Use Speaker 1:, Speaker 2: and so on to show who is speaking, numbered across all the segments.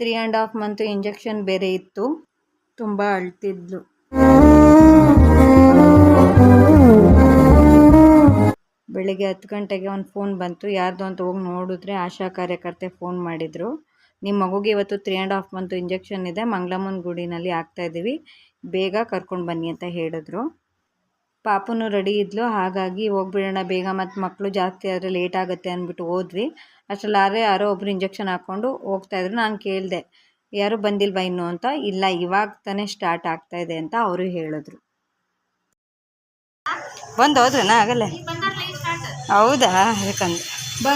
Speaker 1: Three and half month injection ಬೇರೆ ಇತ್ತು. ತುಂಬ ಅಳ್ತಿದ್ಲು. ಬೆಳಿಗ್ಗೆ ಹತ್ತು ಗಂಟೆಗೆ ಒಂದು ಫೋನ್ ಬಂತು. ಯಾರ್ದು ಅಂತ ಹೋಗಿ ನೋಡಿದ್ರೆ ಆಶಾ ಕಾರ್ಯಕರ್ತೆ ಫೋನ್ ಮಾಡಿದರು. ನಿಮ್ಮ ಮಗುಗೆ ಇವತ್ತು three and half month injection ಇದೆ. ಮಂಗಳಮ್ಮನ ಗುಡಿನಲ್ಲಿ ಹಾಕ್ತಾಯಿದ್ದೀವಿ ಬೇಗ ಕರ್ಕೊಂಡು ಬನ್ನಿ ಅಂತ ಹೇಳಿದ್ರು. ಪಾಪುನು ರೆಡಿ ಇದ್ಲು, ಹಾಗಾಗಿ ಹೋಗ್ಬಿಡೋಣ, ಬೇಗ ಮತ್ತು ಮಕ್ಕಳು ಜಾಸ್ತಿ ಆದರೆ ಲೇಟ್ ಆಗುತ್ತೆ ಅಂದ್ಬಿಟ್ಟು ಹೋದ್ವಿ. ಅಷ್ಟರಲ್ಲಿ ಯಾರೇ ಒಬ್ರು ಇಂಜೆಕ್ಷನ್ ಹಾಕ್ಕೊಂಡು ಹೋಗ್ತಾಯಿದ್ರು ನಾನು ಕೇಳಿದೆ, ಯಾರು ಬಂದಿಲ್ವಾ ಇನ್ನು? ಅಂತ, ಇಲ್ಲ, ಇವಾಗ ತಾನೇ ಸ್ಟಾರ್ಟ್ ಆಗ್ತಾ ಇದೆ ಅಂತ ಅವರು ಹೇಳಿದ್ರು. ಬಂದು ಹೋದ್ರನ? ಆಗಲ್ಲ. ಹೌದಾ? ಯಾಕಂದ್ರೆ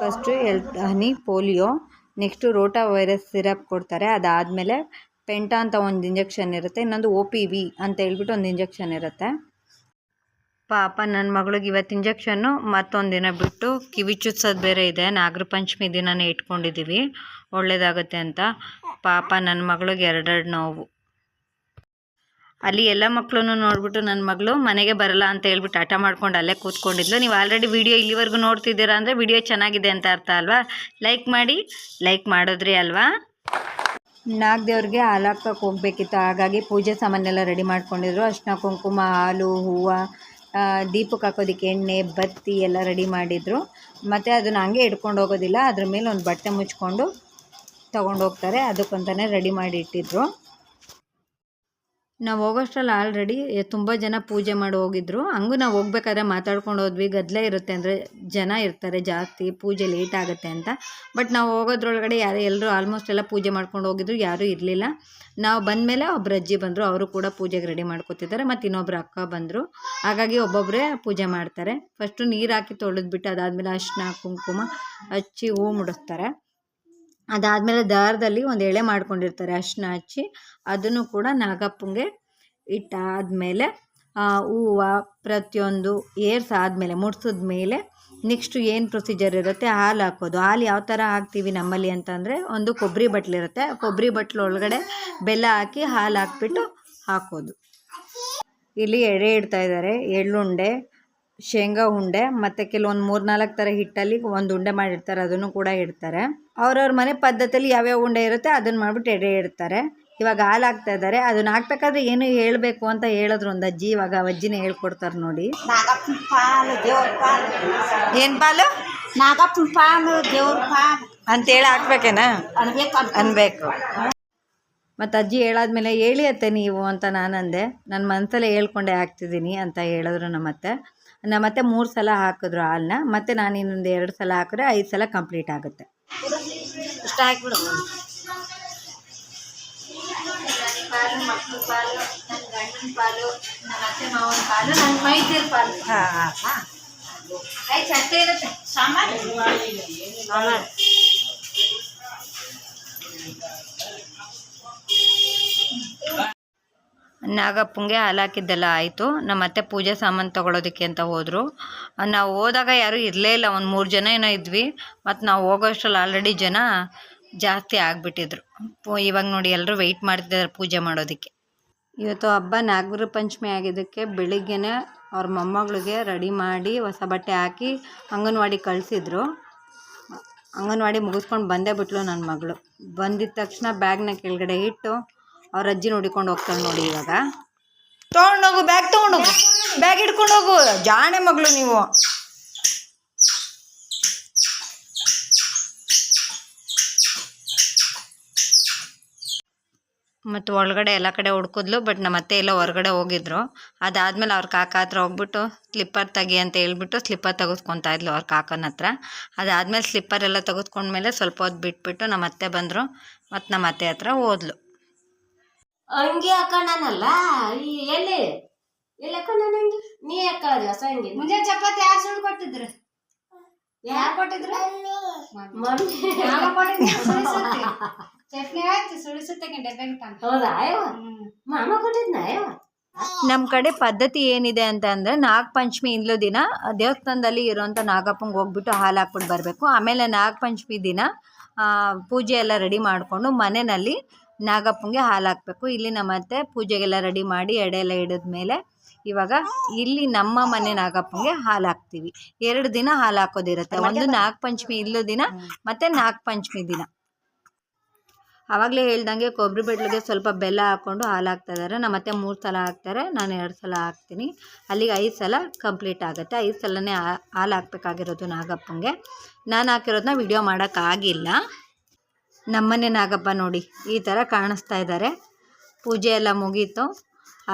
Speaker 1: ಫಸ್ಟು ಎಲ್, ಹನಿ, polio next rota virus syrup ಕೊಡ್ತಾರೆ. ಅದಾದಮೇಲೆ ಪೆಂಟಾ ಅಂತ ಒಂದು ಇಂಜೆಕ್ಷನ್ ಇರುತ್ತೆ, ಇನ್ನೊಂದು ಒ ಪಿ ವಿ ಅಂತ ಹೇಳ್ಬಿಟ್ಟು ಒಂದು ಇಂಜೆಕ್ಷನ್ ಇರುತ್ತೆ. ಪಾಪ ನನ್ನ ಮಗಳಿಗೆ ಇವತ್ತು ಇಂಜೆಕ್ಷನ್ನು ಮತ್ತೊಂದು ದಿನ ಬಿಟ್ಟು ಕಿವಿ ಚುಚ್ಚೋದು ಬೇರೆ ಇದೆ. ನಾಗರ ಪಂಚಮಿ ದಿನನೇ ಇಟ್ಕೊಂಡಿದ್ದೀವಿ ಒಳ್ಳೇದಾಗುತ್ತೆ ಅಂತ. ಪಾಪ ನನ್ನ ಮಗಳಿಗೆ ಎರಡೆರಡು ನೋವು. ಅಲ್ಲಿ ಎಲ್ಲ ಮಕ್ಕಳನ್ನು ನೋಡಿಬಿಟ್ಟು ನನ್ನ ಮಗಳು ಮನೆಗೆ ಬರಲ್ಲ ಅಂತ ಹೇಳ್ಬಿಟ್ಟು ಹಠ ಮಾಡ್ಕೊಂಡು ಅಲ್ಲೇ ಕೂತ್ಕೊಂಡಿದ್ಲು. ನೀವು ಆಲ್ರೆಡಿ ವಿಡಿಯೋ ಇಲ್ಲಿವರೆಗೂ ನೋಡ್ತಿದ್ದೀರಾ ಅಂದರೆ ವಿಡಿಯೋ ಚೆನ್ನಾಗಿದೆ ಅಂತ ಅರ್ಥ ಅಲ್ವಾ? ಲೈಕ್ ಮಾಡಿ ಲೈಕ್ ಮಾಡಿದ್ರಿ ಅಲ್ವಾ? ನಾಗದೇವ್ರಿಗೆ ಹಾಲು ಹಾಕೋಕೆ ಹೋಗ್ಬೇಕಿತ್ತು. ಹಾಗಾಗಿ ಪೂಜೆ ಸಾಮಾನೆಲ್ಲ ರೆಡಿ ಮಾಡ್ಕೊಂಡಿದ್ರು. ಅರ್ಶಿನ ಕುಂಕುಮ, ಹಾಲು, ಹೂವು ದೀಪಕ್ಕೆ ಹಾಕೋದಕ್ಕೆ ಎಣ್ಣೆ, ಬತ್ತಿ ಎಲ್ಲ ರೆಡಿ ಮಾಡಿದರು. ಮತ್ತು ಅದನ್ನು ಹಂಗೆ ಇಟ್ಕೊಂಡು ಹೋಗೋದಿಲ್ಲ. ಅದ್ರ ಮೇಲೆ ಒಂದು ಬಟ್ಟೆ ಮುಚ್ಕೊಂಡು ತೊಗೊಂಡು ಹೋಗ್ತಾರೆ. ಅದಕ್ಕಂತಲೇ ರೆಡಿ ಮಾಡಿ ಇಟ್ಟಿದ್ರು. ನಾವು ಹೋಗೋಷ್ಟ್ರಲ್ಲಿ ಆಲ್ರೆಡಿ ತುಂಬ ಜನ ಪೂಜೆ ಮಾಡಿ ಹೋಗಿದ್ರು. ಹಂಗೂ ನಾವು ಹೋಗ್ಬೇಕಾದ್ರೆ ಮಾತಾಡ್ಕೊಂಡು ಹೋದ್ವಿ. ಗದ್ದಲೇ ಇರುತ್ತೆ ಅಂದರೆ ಜನ ಇರ್ತಾರೆ ಜಾಸ್ತಿ, ಪೂಜೆ ಲೇಟ್ ಆಗುತ್ತೆ ಅಂತ. ಬಟ್ ನಾವು ಹೋಗೋದ್ರೊಳಗಡೆ ಯಾರು ಎಲ್ಲರೂ ಆಲ್ಮೋಸ್ಟ್ ಎಲ್ಲ ಪೂಜೆ ಮಾಡ್ಕೊಂಡು ಹೋಗಿದ್ರು. ಯಾರೂ ಇರಲಿಲ್ಲ. ನಾವು ಬಂದಮೇಲೆ ಒಬ್ರು ಅಜ್ಜಿ ಬಂದರು. ಅವರು ಕೂಡ ಪೂಜೆಗೆ ರೆಡಿ ಮಾಡ್ಕೊತಿದ್ದಾರೆ. ಮತ್ತು ಇನ್ನೊಬ್ರು ಅಕ್ಕ ಬಂದರು. ಹಾಗಾಗಿ ಒಬ್ಬೊಬ್ಬರೇ ಪೂಜೆ ಮಾಡ್ತಾರೆ. ಫಸ್ಟು ನೀರು ಹಾಕಿ ತೊಳೆದ್ಬಿಟ್ಟು ಅದಾದಮೇಲೆ ಅರಿಶಿನ ಕುಂಕುಮ ಹಚ್ಚಿ ಹೂ ಮುಡಿಸ್ತಾರೆ. ಅದಾದಮೇಲೆ ದಾರದಲ್ಲಿ ಒಂದು ಎಳೆ ಮಾಡ್ಕೊಂಡಿರ್ತಾರೆ ಅರಿಶಿನ ಹಚ್ಚಿ, ಅದನ್ನು ಕೂಡ ನಾಗಪ್ಪಂಗೆ ಇಟ್ಟಾದಮೇಲೆ ಹೂವು ಪ್ರತಿಯೊಂದು ಏರ್ಸಾದ್ಮೇಲೆ ಮುಡ್ಸಿದ ಮೇಲೆ ನೆಕ್ಸ್ಟು ಏನು ಪ್ರೊಸೀಜರ್ ಇರುತ್ತೆ, ಹಾಲು ಹಾಕೋದು. ಹಾಲು ಯಾವ ಥರ ಹಾಕ್ತೀವಿ ನಮ್ಮಲ್ಲಿ ಅಂತಂದರೆ ಒಂದು ಕೊಬ್ಬರಿ ಬಟ್ಲಿರುತ್ತೆ ಕೊಬ್ಬರಿ ಬಟ್ಲು ಒಳಗಡೆ ಬೆಲ್ಲ ಹಾಕಿ ಹಾಲು ಹಾಕ್ಬಿಟ್ಟು ಹಾಕೋದು. ಇಲ್ಲಿ ಎಡೆ ಇಡ್ತಾ ಇದ್ದಾರೆ ಎಳ್ಳುಂಡೆ ಶೇಂಗಾ ಉಂಡೆ ಮತ್ತು ಕೆಲವೊಂದು ಮೂರು ನಾಲ್ಕು ಥರ ಹಿಟ್ಟಲ್ಲಿ ಒಂದು ಉಂಡೆ ಮಾಡಿರ್ತಾರೆ ಅದನ್ನು ಕೂಡ ಇಡ್ತಾರೆ. ಅವ್ರವ್ರ ಮನೆ ಪದ್ಧತಿಯಲ್ಲಿ ಯಾವ್ಯಾವ ಉಂಡೆ ಇರುತ್ತೆ ಅದನ್ನು ಮಾಡಿಬಿಟ್ಟು ಎಡೆ ಇಡ್ತಾರೆ. ಇವಾಗ ಹಾಲು ಹಾಕ್ತಾ ಇದ್ದಾರೆ. ಅದನ್ನ ಹಾಕ್ಬೇಕಾದ್ರೆ ಏನು ಹೇಳಬೇಕು ಅಂತ ಹೇಳಿದ್ರು ಒಂದು ಅಜ್ಜಿ ಇವಾಗ ಅಜ್ಜಿನ ಹೇಳ್ಕೊಡ್ತಾರೆ ನೋಡಿ. ಏನು ಪಾಲು.
Speaker 2: ನಾಗಪ್ಪನ ಪಾಲು? ದೇವ್ರ ಪಾಲು.
Speaker 1: ಅಂತೇಳಿ ಹಾಕ್ಬೇಕೇನಾ?
Speaker 2: ಅನ್ಬೇಕು
Speaker 1: ಅನ್ಬೇಕು. ಮತ್ತು ಅಜ್ಜಿ ಹೇಳಾದ್ಮೇಲೆ ಹೇಳಿ ಅತ್ತೆ ನೀವು ಅಂತ ನಾನು ಅಂದೆ ನನ್ನ ಮನಸ್ಸಲ್ಲೇ ಹೇಳ್ಕೊಂಡೆ ಹಾಕ್ತಿದ್ದೀನಿ ಅಂತ ಹೇಳಿದ್ರು ನಮ್ಮತ್ತೆ. ನಮ್ಮತ್ತೆ ಮೂರು ಸಲ ಹಾಕಿದ್ರು ಹಾಲನ್ನ ಮತ್ತೆ ನಾನು ಇನ್ನೊಂದು ಎರಡು ಸಲ ಹಾಕಿದ್ರೆ ಐದು ಸಲ ಕಂಪ್ಲೀಟ್ ಆಗುತ್ತೆ.
Speaker 2: ಇಷ್ಟ ಹಾಕ್ಬಿಡು ಪಾಲು ಮಕ್ಕಳ ಪಾಲು ನನ್ನ ಗಂಡನ ಪಾಲು ನನ್ನ ಅತ್ತೆ ಮಾವನ ಪಾಲು ನನ್ನ ಮೈದಿರ ಪಾಲು.
Speaker 1: ಹಾಂ ಹಾಂ. ಹಾಂ
Speaker 2: ಆಯ್ತು ಅಷ್ಟೇ ಇರುತ್ತೆ. ಸಾಮಾನು ಸಾಮಾನು
Speaker 1: ನಾಗಪ್ಪಂಗೆ ಹಾಲು ಹಾಕಿದ್ದೆಲ್ಲ ಆಯಿತು. ನಮ್ಮ ಅತ್ತೆ ಪೂಜೆ ಸಾಮಾನು ತೊಗೊಳೋದಕ್ಕೆ ಅಂತ ಹೋದರು. ನಾವು ಹೋದಾಗ ಯಾರೂ ಇರಲೇ ಇಲ್ಲ, ಒಂದು ಮೂರು ಜನ ಏನೋ ಇದ್ವಿ. ಮತ್ತು ನಾವು ಹೋಗೋಷ್ಟ್ರಲ್ಲಿ ಆಲ್ರೆಡಿ ಜನ ಜಾಸ್ತಿ ಆಗಿಬಿಟ್ಟಿದ್ರು. ಇವಾಗ ನೋಡಿ ಎಲ್ಲರೂ ವೆಯ್ಟ್ ಮಾಡ್ತಿದ್ದಾರೆ ಪೂಜೆ ಮಾಡೋದಕ್ಕೆ. ಇವತ್ತು ಹಬ್ಬ ನಾಗರ ಪಂಚಮಿ ಆಗಿದ್ದಕ್ಕೆ ಬೆಳಿಗ್ಗೆನೇ ಅವ್ರ ಮೊಮ್ಮಗಳಿಗೆ ರೆಡಿ ಮಾಡಿ ಹೊಸ ಬಟ್ಟೆ ಹಾಕಿ ಅಂಗನವಾಡಿ ಕಳಿಸಿದ್ರು. ಅಂಗನವಾಡಿ ಮುಗಿಸ್ಕೊಂಡು ಬಂದೇ ಬಿಟ್ಲು ನನ್ನ ಮಗಳು. ಬಂದಿದ ತಕ್ಷಣ ಬ್ಯಾಗ್ನ ಕೆಳಗಡೆ ಇಟ್ಟು ಅವ್ರ ಅಜ್ಜಿ ನೋಡಿಕೊಂಡು ಹೋಗ್ತಾಳೆ ನೋಡಿ ಇವಾಗ. ತೊಗೊಂಡೋಗು ಬ್ಯಾಗ್ ತೊಗೊಂಡೋಗು ಬ್ಯಾಗ್ ಹಿಡ್ಕೊಂಡು ಹೋಗು. ಜಾಣೆ ಮಗಳು ನೀವು. ಮತ್ತು ಒಳಗಡೆ ಎಲ್ಲ ಕಡೆ ಹುಡ್ಕಿದ್ಲು ಬಟ್ ನಮ್ಮ ಅತ್ತೆ ಎಲ್ಲ ಹೊರಗಡೆ ಹೋಗಿದ್ರು. ಅದಾದಮೇಲೆ ಅವ್ರ ಕಾಕ ಹತ್ರ ಹೋಗ್ಬಿಟ್ಟು ಸ್ಲಿಪ್ಪರ್ ತೆಗಿ ಅಂತ ಹೇಳ್ಬಿಟ್ಟು ಸ್ಲಿಪ್ಪರ್ ತೆಗೆದ್ಕೊತಾ ಇದ್ಲು ಅವ್ರ ಕಾಕನ ಹತ್ರ. ಅದಾದಮೇಲೆ ಸ್ಲಿಪ್ಪರ್ ಎಲ್ಲ ತೆಗೆಸ್ಕೊಂಡ್ಮೇಲೆ ಸ್ವಲ್ಪ ಹೊತ್ತು ಬಿಟ್ಬಿಟ್ಟು ನಮ್ಮ ಅತ್ತೆ ಬಂದರು. ಮತ್ತು ನಮ್ಮ ಅತ್ತೆ ಹತ್ರ ಹೋದ್ಲು.
Speaker 2: ಅಂಗಿ ಹಾಕೊಂಡನಲ್ಲ? ಈ ಎಲ್ಲಿ ಎಲ್ಲಿ ಹಾಕೊಂಡ ಅಂಗಿ? ನೀ ಹಾಕೊಳ್ಳೋದು ಹೊಸ ಅಂಗಿ? ಮುಂಜಾನೆ ಚಪಾತಿ ಯಾರು ಸುಳ್ಳು ಕೊಟ್ಟಿದ್ರು? ಯಾರು ಕೊಟ್ಟಿದ್ರು? ಮಮ್ಮಿ.
Speaker 3: ಚಟ್ನಿ ಆಯ್ತು ಸುಳಿಸುತ್ತೆ ಡಬ್ಬೆಗೆ ತಂದು
Speaker 2: ಹೌದಾ ಅಯ್ಯವ ಮಾಮ ಕೊಟ್ಟಿದ್ನ ಅಯ್ಯವ
Speaker 1: ನಮ್ಮ ಕಡೆ ಪದ್ಧತಿ ಏನಿದೆ ಅಂತ ಅಂದರೆ ನಾಗ ಪಂಚಮಿ ಇಂದ್ಲು ದಿನ ದೇವಸ್ಥಾನದಲ್ಲಿ ಇರೋವಂಥ ನಾಗಪ್ಪಂಗೆ ಹೋಗ್ಬಿಟ್ಟು ಹಾಲು ಹಾಕ್ಬಿಟ್ಟು ಬರಬೇಕು. ಆಮೇಲೆ ನಾಗ ಪಂಚಮಿ ದಿನ ಆ, ಪೂಜೆ ಎಲ್ಲ ರೆಡಿ ಮಾಡಿಕೊಂಡು ಮನೆಯಲ್ಲಿ ನಾಗಪ್ಪಂಗೆ ಹಾಲು ಹಾಕಬೇಕು ಇಲ್ಲಿ ನಮ್ಮ ಅತ್ತೆ ಪೂಜೆಗೆಲ್ಲ ರೆಡಿ ಮಾಡಿ ಎಡೆ ಎಲ್ಲ ಹಿಡಿದ್ಮೇಲೆ ಇವಾಗ ಇಲ್ಲಿ ನಮ್ಮ ಮನೆ ನಾಗಪ್ಪಂಗೆ ಹಾಲು ಹಾಕ್ತೀವಿ ಎರಡು ದಿನ ಹಾಲು ಹಾಕೋದಿರುತ್ತೆ ಒಂದು ನಾಗ ಪಂಚಮಿ ಇಲ್ಲೋ ದಿನ ಮತ್ತು ನಾಗ ಪಂಚಮಿ ದಿನ. ಆವಾಗಲೇ ಹೇಳ್ದಂಗೆ ಕೊಬ್ಬರಿ ಬೆಡ್ಲಿಗೆ ಸ್ವಲ್ಪ ಬೆಲ್ಲ ಹಾಕ್ಕೊಂಡು ಹಾಲು ಹಾಕ್ತಾ ಇದ್ದಾರೆ ನಮ್ಮ ಅತ್ತೆ ಮೂರು ಸಲ ಹಾಕ್ತಾರೆ. ನಾನು ಎರಡು ಸಲ ಹಾಕ್ತೀನಿ. ಅಲ್ಲಿಗೆ ಐದು ಸಲ ಕಂಪ್ಲೀಟ್ ಆಗುತ್ತೆ. ಐದು ಸಲನೇ ಹಾಲು ಹಾಕ್ಬೇಕಾಗಿರೋದು ನಾಗಪ್ಪಂಗೆ. ನಾನು ಹಾಕಿರೋದನ್ನ ವಿಡಿಯೋ ಮಾಡೋಕ್ಕಾಗಿಲ್ಲ. ನಮ್ಮನೆ ನಾಗಪ್ಪ ನೋಡಿ, ಈ ಥರ ಕಾಣಿಸ್ತಾ ಇದ್ದಾರೆ ಪೂಜೆ ಎಲ್ಲ ಮುಗೀತು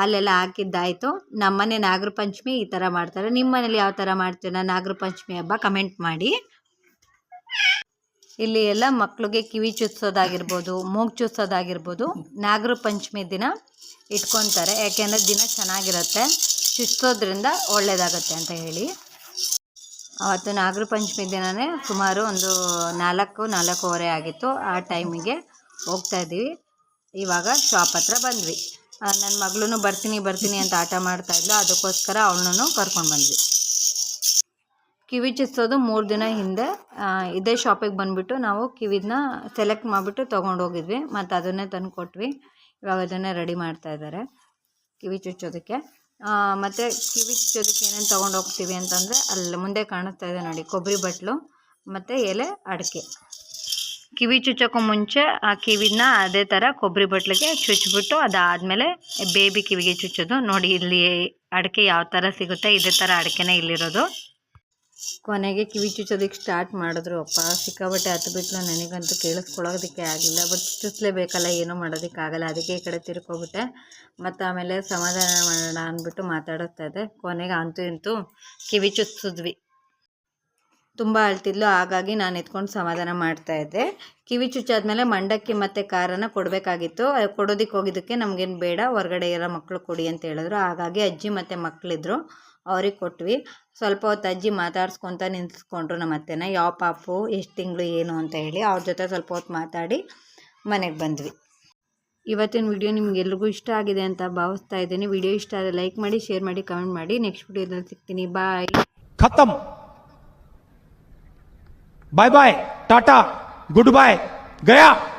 Speaker 1: ಅಲ್ಲೆಲ್ಲ ಹಾಕಿದ್ದಾಯಿತು. ನಮ್ಮನೆ ನಾಗರ ಪಂಚಮಿ ಈ ಥರ ಮಾಡ್ತಾರೆ. ನಿಮ್ಮ ಮನೇಲಿ ಯಾವ ಥರ ಮಾಡ್ತೀರ? ನಾಗರ ಪಂಚಮಿ ಹಬ್ಬ ಕಮೆಂಟ್ ಮಾಡಿ. ಇಲ್ಲಿ ಎಲ್ಲ ಮಕ್ಕಳಿಗೆ ಕಿವಿ ಚುಚ್ಸೋದಾಗಿರ್ಬೋದು, ಮೂಗು ಚುಚ್ಚೋದಾಗಿರ್ಬೋದು ನಾಗರ ಪಂಚಮಿ ದಿನ ಇಟ್ಕೊತಾರೆ. ಯಾಕೆಂದರೆ ದಿನ ಚೆನ್ನಾಗಿರುತ್ತೆ ಚುಚ್ಚೋದ್ರಿಂದ ಒಳ್ಳೆಯದಾಗತ್ತೆ ಅಂತ ಹೇಳಿ. ಅವತ್ತು ನಾಗರ ಪಂಚಮಿ ದಿನವೇ ಸುಮಾರು ಒಂದು ನಾಲ್ಕು, ನಾಲ್ಕೂವರೆ ಆಗಿತ್ತು. ಆ ಟೈಮಿಗೆ ಹೋಗ್ತಾ ಇದ್ದೀವಿ. ಇವಾಗ ಶಾಪ್ ಹತ್ರ ಬಂದ್ವಿ. ನನ್ನ ಮಗಳೂ ಬರ್ತೀನಿ ಬರ್ತೀನಿ ಅಂತ ಆಟ ಮಾಡ್ತಾ ಇದ್ಲು. ಅದಕ್ಕೋಸ್ಕರ ಅವಳನ್ನು ಕರ್ಕೊಂಡು ಬಂದ್ವಿ. ಕಿವಿ ಚುಚ್ಚೋದು ಮೂರು ದಿನ ಹಿಂದೆ ಇದೇ ಶಾಪಿಗೆ ಬಂದುಬಿಟ್ಟು ನಾವು ಕಿವಿದನ್ನ ಸೆಲೆಕ್ಟ್ ಮಾಡಿಬಿಟ್ಟು ತೊಗೊಂಡು ಹೋಗಿದ್ವಿ. ಮತ್ತು ಅದನ್ನೇ ತಂದು ಕೊಟ್ವಿ ಇವಾಗ ಅದನ್ನೇ ರೆಡಿ ಮಾಡ್ತಾ ಇದ್ದಾರೆ. ಕಿವಿ ಚುಚ್ಚೋದಕ್ಕೆ. ಮತ್ತು ಕಿವಿ ಜೊತೆಗೆ ಏನೇನು ತೊಗೊಂಡು ಹೋಗ್ತೀವಿ ಅಂತಂದರೆ ಅಲ್ಲಿ ಮುಂದೆ ಕಾಣಿಸ್ತಾ ಇದೆ ನೋಡಿ ಕೊಬ್ಬರಿ ಬಟ್ಲು ಮತ್ತು ಎಲೆ ಅಡಿಕೆ. ಕಿವಿ ಚುಚ್ಚೋಕ್ಕೂ ಮುಂಚೆ ಆ ಕಿವಿನ ಅದೇ ಥರ ಕೊಬ್ಬರಿ ಬಟ್ಲಿಗೆ ಚುಚ್ಚಿಬಿಟ್ಟು ಅದಾದಮೇಲೆ ಬೇಬಿ ಕಿವಿಗೆ ಚುಚ್ಚೋದು. ನೋಡಿ, ಇಲ್ಲಿ ಅಡಿಕೆ ಯಾವ ಥರ ಸಿಗುತ್ತೆ, ಇದೇ ಥರ ಅಡಿಕೆನೇ ಇಲ್ಲಿರೋದು. ಕೊನೆಗೆ ಕಿವಿ ಚುಚ್ಚೋದಕ್ಕೆ ಸ್ಟಾರ್ಟ್ ಮಾಡಿದ್ರು. ಅಪ್ಪ ಸಿಕ್ಕಾಬಟ್ಟೆ ಹತ್ತು ಬಿಟ್ಲು. ನನಗಂತೂ ಕೇಳಿಸ್ಕೊಳ್ಳೋದಕ್ಕೆ ಆಗಲಿಲ್ಲ ಬಟ್ ಚುಚ್ಚಲೇಬೇಕಲ್ಲ ಏನೂ ಮಾಡೋದಕ್ಕಾಗಲ್ಲ ಅದಕ್ಕೆ ಈ ಕಡೆ ತಿರ್ಕೊಬಿಟ್ಟೆ. ಮತ್ತು ಆಮೇಲೆ ಸಮಾಧಾನ ಮಾಡೋಣ ಅಂದ್ಬಿಟ್ಟು ಮಾತಾಡುತ್ತಾ ಇದ್ದೆ. ಕೊನೆಗೆ ಅಂತೂ ಇಂತೂ ಕಿವಿ ಚುಚ್ಚಿದ್ವಿ ತುಂಬ ಅಳ್ತಿದ್ಲು. ಹಾಗಾಗಿ ನಾನು ಎತ್ಕೊಂಡು ಸಮಾಧಾನ ಮಾಡ್ತಾ ಇದ್ದೆ. ಕಿವಿ ಚುಚ್ಚಾದ್ಮೇಲೆ ಮಂಡಕ್ಕಿ ಮತ್ತು ಖಾರನ ಕೊಡಬೇಕಾಗಿತ್ತು. ಕೊಡೋದಕ್ಕೆ ಹೋಗಿದ್ದಕ್ಕೆ ನಮಗೇನು ಬೇಡ. ಹೊರಗಡೆ ಇರೋ ಮಕ್ಕಳು ಕೊಡಿ ಅಂತ ಹೇಳಿದ್ರು. ಹಾಗಾಗಿ ಅಜ್ಜಿ ಮತ್ತು ಮಕ್ಕಳಿದ್ರು ಅವ್ರಿಗೆ ಕೊಟ್ವಿ. ಸ್ವಲ್ಪ ಹೊತ್ತು ಅಜ್ಜಿ ಮಾತಾಡ್ಸ್ಕೊತ ನಿಂತ್ಕೊಂಡ್ರು ನಮ್ಮ ಅತ್ತೆನ. ಯಾವ ಪಾಪು, ಎಷ್ಟು ತಿಂಗಳು ಏನು ಅಂತ ಹೇಳಿ ಅವ್ರ ಜೊತೆ ಸ್ವಲ್ಪ ಹೊತ್ತು ಮಾತಾಡಿ ಮನೆಗೆ ಬಂದ್ವಿ. ಇವತ್ತಿನ ವಿಡಿಯೋ ನಿಮಗೆಲ್ರಿಗೂ ಇಷ್ಟ ಆಗಿದೆ ಅಂತ ಭಾವಿಸ್ತಾ ಇದ್ದೀನಿ. ವಿಡಿಯೋ ಇಷ್ಟ ಆದರೆ ಲೈಕ್ ಮಾಡಿ, ಶೇರ್ ಮಾಡಿ, ಕಮೆಂಟ್ ಮಾಡಿ. ನೆಕ್ಸ್ಟ್ ವಿಡಿಯೋದಲ್ಲಿ ಸಿಗ್ತೀನಿ. Bye.
Speaker 4: ಖತಮ್. Bye bye. Tata. Good bye. Gaya.